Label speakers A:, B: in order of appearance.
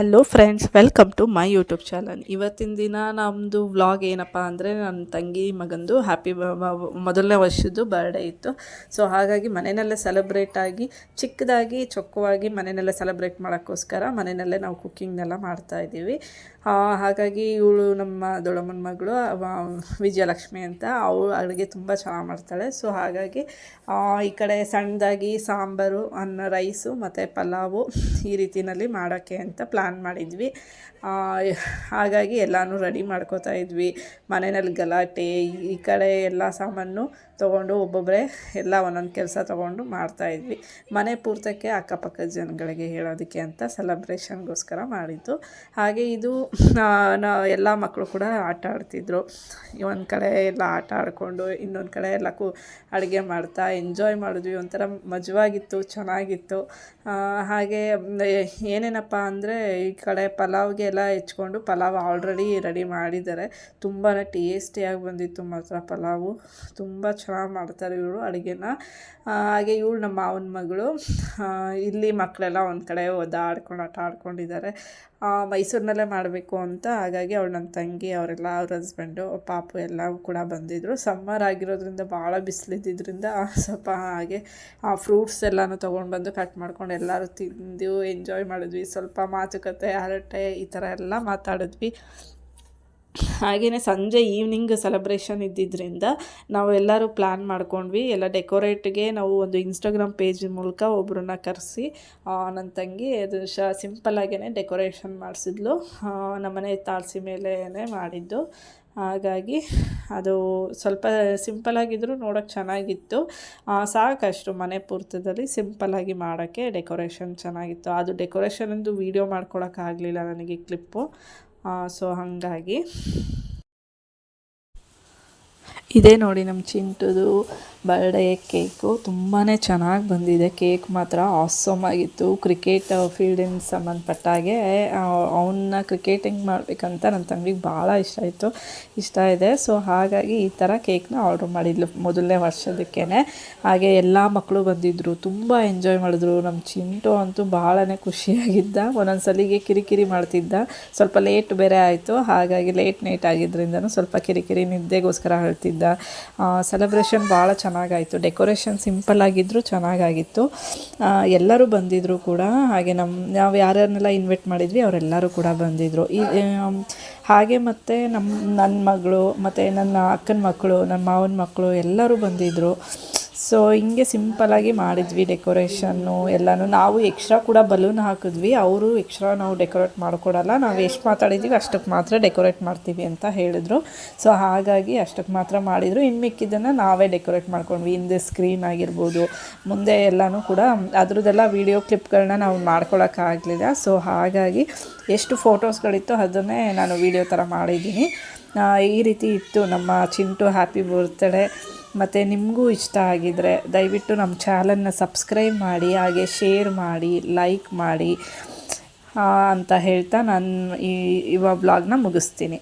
A: Hello friends welcome to my YouTube channel ಇವತ್ತಿನ ದಿನ ನಮ್ಮದು ವ್ಲಾಗ್ ಏನಪ್ಪ ಅಂದರೆ ನನ್ನ ತಂಗಿ ಮಗಂದು ಹ್ಯಾಪಿ ಮೊದಲನೇ ವರ್ಷದ್ದು ಬರ್ಡೇ ಇತ್ತು. ಸೊ ಹಾಗಾಗಿ ಮನೆಯಲ್ಲೇ ಸೆಲೆಬ್ರೇಟ್ ಆಗಿ ಚಿಕ್ಕದಾಗಿ ಚೊಕ್ಕವಾಗಿ ಮನೆಯಲ್ಲೇ ಸೆಲೆಬ್ರೇಟ್ ಮಾಡೋಕ್ಕೋಸ್ಕರ ಮನೆಯಲ್ಲೇ ನಾವು ಕುಕ್ಕಿಂಗ್ನೆಲ್ಲ ಮಾಡ್ತಾ ಇದ್ದೀವಿ. ಆ, ಹಾಗಾಗಿ ಇವಳು ನಮ್ಮ ದೊಡ್ಡಮ್ಮನ ಮಗಳು ವಿಜಯಲಕ್ಷ್ಮಿ ಅಂತ. ಅವಳು ಅಡುಗೆ ತುಂಬ ಚೆನ್ನಾಗಿ ಮಾಡ್ತಾಳೆ. ಸೊ ಹಾಗಾಗಿ ಈ ಕಡೆ ಸಣ್ಣದಾಗಿ ಸಾಂಬಾರು ಅನ್ನ ರೈಸು ಮತ್ತು ಪಲಾವು ಈ ರೀತಿಯಲ್ಲಿ ಮಾಡೋಕ್ಕೆ ಅಂತ ಪ್ಲ್ಯಾನ್ ಮಾಡಿದ್ವಿ. ಹಾಗಾಗಿ ಎಲ್ಲನೂ ರೆಡಿ ಮಾಡ್ಕೋತಾ ಇದ್ವಿ. ಮನೆಯಲ್ಲಿ ಗಲಾಟೆ, ಈ ಕಡೆ ಎಲ್ಲ ಸಾಮಾನು ತೊಗೊಂಡು ಒಬ್ಬೊಬ್ಬರೇ ಎಲ್ಲ ಒಂದೊಂದು ಕೆಲಸ ತೊಗೊಂಡು ಮಾಡ್ತಾಯಿದ್ವಿ ಮನೆ ಪೂರ್ತಕ್ಕೆ ಅಕ್ಕಪಕ್ಕದ ಜನಗಳಿಗೆ ಹೇಳೋದಕ್ಕೆ ಅಂತ ಸೆಲೆಬ್ರೇಷನ್ಗೋಸ್ಕರ ಮಾಡಿದ್ದು. ಹಾಗೆ ಇದು ಎಲ್ಲ ಮಕ್ಕಳು ಕೂಡ ಆಟ ಆಡ್ತಿದ್ರು. ಒಂದು ಕಡೆ ಎಲ್ಲ ಆಟ ಆಡಿಕೊಂಡು ಇನ್ನೊಂದು ಕಡೆ ಎಲ್ಲ ಕು, ಅಡುಗೆ ಮಾಡ್ತಾ ಎಂಜಾಯ್ ಮಾಡಿದ್ವಿ. ಒಂಥರ ಮಜವಾಗಿತ್ತು, ಚೆನ್ನಾಗಿತ್ತು. ಹಾಗೆ ಏನೇನಪ್ಪ ಅಂದರೆ ಈ ಕಡೆ ಪಲಾವ್ಗೆ ಎಲ್ಲ ಹೆಚ್ಕೊಂಡು ಪಲಾವ್ ಆಲ್ರೆಡಿ ರೆಡಿ ಮಾಡಿದ್ದಾರೆ. ತುಂಬಾ ಟೇಸ್ಟಿಯಾಗಿ ಬಂದಿತ್ತು ಮಾತ್ರ ಪಲಾವು. ತುಂಬ ಚೆನ್ನಾಗಿ ಮಾಡ್ತಾರೆ ಇವರು ಅಡುಗೆನ. ಹಾಗೆ ಇವಳು ನಮ್ಮ ಮಾವನ ಮಗಳು ಇಲ್ಲಿ ಮಕ್ಕಳೆಲ್ಲ ಒಂದು ಕಡೆ ಒದ್ದಾಡ್ಕೊಂಡು ಆಟ ಆಡ್ಕೊಂಡಿದ್ದಾರೆ. ಮೈಸೂರಿನಲ್ಲೇ ಮಾಡಬೇಕು ಅಂತ. ಹಾಗಾಗಿ ಅವಳು ನನ್ನ ತಂಗಿ, ಅವರೆಲ್ಲ ಅವ್ರ ಹಸ್ಬೆಂಡು ಪಾಪು ಎಲ್ಲ ಕೂಡ ಬಂದಿದ್ದರು ಸಮ್ಮರ್ ಆಗಿರೋದ್ರಿಂದ ಭಾಳ ಬಿಸಿಲಿದ್ದಿದ್ದರಿಂದ ಸ್ವಲ್ಪ ಹಾಗೆ ಆ ಫ್ರೂಟ್ಸ್ ಎಲ್ಲನೂ ತೊಗೊಂಡು ಬಂದು ಕಟ್ ಮಾಡ್ಕೊಂಡು ಎಲ್ಲರೂ ತಿಂದು ಎಂಜಾಯ್ ಮಾಡಿದ್ವಿ. ಸ್ವಲ್ಪ ಮಾತುಕತೆ ಹರಟೆ ಈ ಥರ ಎಲ್ಲ ಮಾತಾಡಿದ್ವಿ. ಹಾಗೆಯೇ ಸಂಜೆ ಈವ್ನಿಂಗ್ ಸೆಲೆಬ್ರೇಷನ್ ಇದ್ದಿದ್ದರಿಂದ ನಾವು ಎಲ್ಲರೂ ಪ್ಲ್ಯಾನ್ ಮಾಡ್ಕೊಂಡ್ವಿ. ಎಲ್ಲ ಡೆಕೋರೇಟ್ಗೆ ನಾವು ಒಂದು ಇನ್ಸ್ಟಾಗ್ರಾಮ್ ಪೇಜ್ ಮೂಲಕ ಒಬ್ಬರನ್ನ ಕರೆಸಿ ನನ್ನ ತಂಗಿ ಅದು ಶ ಸಿಂಪಲ್ಲಾಗೇ ಡೆಕೋರೇಷನ್ ಮಾಡಿಸಿದ್ಲು. ನಮ್ಮನೆ ತಾರಸಿ ಮೇಲೇ ಮಾಡಿದ್ದು. ಹಾಗಾಗಿ ಅದು ಸ್ವಲ್ಪ ಸಿಂಪಲಾಗಿದ್ದರೂ ನೋಡೋಕ್ಕೆ ಚೆನ್ನಾಗಿತ್ತು. ಸಾಕಷ್ಟು ಮನೆ ಪೂರ್ತದಲ್ಲಿ ಸಿಂಪಲ್ಲಾಗಿ ಮಾಡೋಕ್ಕೆ ಡೆಕೋರೇಷನ್ ಚೆನ್ನಾಗಿತ್ತು. ಅದು ಡೆಕೋರೇಷನಂದು ವೀಡಿಯೋ ಮಾಡ್ಕೊಳೋಕ್ಕಾಗಲಿಲ್ಲ ನನಗೆ ಕ್ಲಿಪ್ಪು ಸೊ ಹಾಗಾಗಿ. ಇದೇ ನೋಡಿ ನಮ್ಮ ಚಿಂಟುದು ಬರ್ಡೇ ಕೇಕು ತುಂಬಾ ಚೆನ್ನಾಗಿ ಬಂದಿದೆ. ಕೇಕ್ ಮಾತ್ರ ಆಸಮ್ ಆಗಿತ್ತು. ಕ್ರಿಕೆಟ್ ಫೀಲ್ಡಿಂಗ್ ಸಂಬಂಧಪಟ್ಟಾಗೆ ಅವನ್ನ ಕ್ರಿಕೆಟಿಂಗ್ ಮಾಡಬೇಕಂತ ನನ್ನ ತಂಗಿಗೆ ಭಾಳ ಇಷ್ಟ ಆಯಿತು. ಇಷ್ಟ ಇದೆ. ಸೊ ಹಾಗಾಗಿ ಈ ಥರ ಕೇಕ್ನ ಆರ್ಡ್ರ್ ಮಾಡಿದ್ಲು ಮೊದಲನೇ ವರ್ಷದಕ್ಕೇ ಹಾಗೆ ಎಲ್ಲ ಮಕ್ಕಳು ಬಂದಿದ್ದರು ತುಂಬ ಎಂಜಾಯ್ ಮಾಡಿದ್ರು. ನಮ್ಮ ಚಿಂಟು ಅಂತೂ ಭಾಳನೇ ಖುಷಿಯಾಗಿದ್ದ. ಒಂದೊಂದು ಸಲಿಗೆ ಕಿರಿಕಿರಿ ಮಾಡ್ತಿದ್ದ. ಸ್ವಲ್ಪ ಲೇಟ್ ಬೇರೆ ಆಯಿತು. ಹಾಗಾಗಿ ಲೇಟ್ ನೈಟ್ ಆಗಿದ್ದರಿಂದನೂ ಸ್ವಲ್ಪ ಕಿರಿಕಿರಿ ನಿದ್ದೆಗೋಸ್ಕರ ಹೇಳ್ತಿದ್ದ ಸೆಲೆಬ್ರೇಷನ್ ಭಾಳ ಚೆನ್ನಾಗಾಯಿತು. ಡೆಕೋರೇಷನ್ ಸಿಂಪಲ್ ಆಗಿದ್ದರೂ ಚೆನ್ನಾಗಾಗಿತ್ತು. ಎಲ್ಲರೂ ಬಂದಿದ್ದರು ಕೂಡ. ಹಾಗೆ ನಮ್ಮ ನಾವು ಯಾರ್ಯಾರನ್ನೆಲ್ಲ ಇನ್ವೈಟ್ ಮಾಡಿದ್ವಿ, ಅವರೆಲ್ಲರೂ ಕೂಡ ಬಂದಿದ್ದರು ಈ ಹಾಗೆ ಮತ್ತು ನಮ್ಮ ನನ್ನ ಮಗಳು, ಮತ್ತು ನನ್ನ ಅಕ್ಕನ ಮಕ್ಕಳು ನನ್ನ ಮಾವನ ಮಕ್ಕಳು ಎಲ್ಲರೂ ಬಂದಿದ್ದರು ಸೊ ಹಿಂಗೆ ಸಿಂಪಲಾಗಿ ಮಾಡಿದ್ವಿ ಡೆಕೋರೇಷನ್ನು ಎಲ್ಲನೂ. ನಾವು ಎಕ್ಸ್ಟ್ರಾ ಕೂಡ ಬಲೂನ್ ಹಾಕಿದ್ವಿ. ಅವರು ಎಕ್ಸ್ಟ್ರಾ ನಾವು ಡೆಕೋರೇಟ್ ಮಾಡಿಕೊಡಲ್ಲ. ನಾವು ಎಷ್ಟು ಮಾತಾಡಿದ್ದೀವಿ ಅಷ್ಟಕ್ಕೆ ಮಾತ್ರ ಡೆಕೋರೇಟ್ ಮಾಡ್ತೀವಿ ಅಂತ ಹೇಳಿದ್ರು. ಸೊ ಹಾಗಾಗಿ ಅಷ್ಟಕ್ಕೆ ಮಾತ್ರ ಮಾಡಿದರು. ಇನ್ನು ಮಿಕ್ಕಿದ್ದನ್ನು ನಾವೇ ಡೆಕೋರೇಟ್ ಮಾಡ್ಕೊಂಡ್ವಿ. ಹಿಂದೆ ಸ್ಕ್ರೀನ್ ಆಗಿರ್ಬೋದು. ಮುಂದೆ ಎಲ್ಲನೂ ಕೂಡ ಅದ್ರದ್ದೆಲ್ಲ ವೀಡಿಯೋ ಕ್ಲಿಪ್ಗಳನ್ನ ನಾವು ಮಾಡ್ಕೊಳಕ್ಕಾಗಲಿಲ್ಲ. ಸೊ ಹಾಗಾಗಿ ಎಷ್ಟು ಫೋಟೋಸ್ಗಳಿತ್ತು ಅದನ್ನೇ ನಾನು ವೀಡಿಯೋ ಥರ ಮಾಡಿದ್ದೀನಿ. ಈ ರೀತಿ ಇತ್ತು ನಮ್ಮ ಚಿಂಟು ಹ್ಯಾಪಿ ಬರ್ತ್ಡೇ ಮತ್ತು ನಿಮಗೂ ಇಷ್ಟ ಆಗಿದರೆ ದಯವಿಟ್ಟು ನಮ್ಮ ಚಾನಲ್ನ ಸಬ್ಸ್ಕ್ರೈಬ್ ಮಾಡಿ, ಹಾಗೆ ಶೇರ್ ಮಾಡಿ ಲೈಕ್ ಮಾಡಿ ಅಂತ ಹೇಳ್ತಾ ನಾನು ಈ, ಇವ ಬ್ಲಾಗ್ನ ಮುಗಿಸ್ತೀನಿ.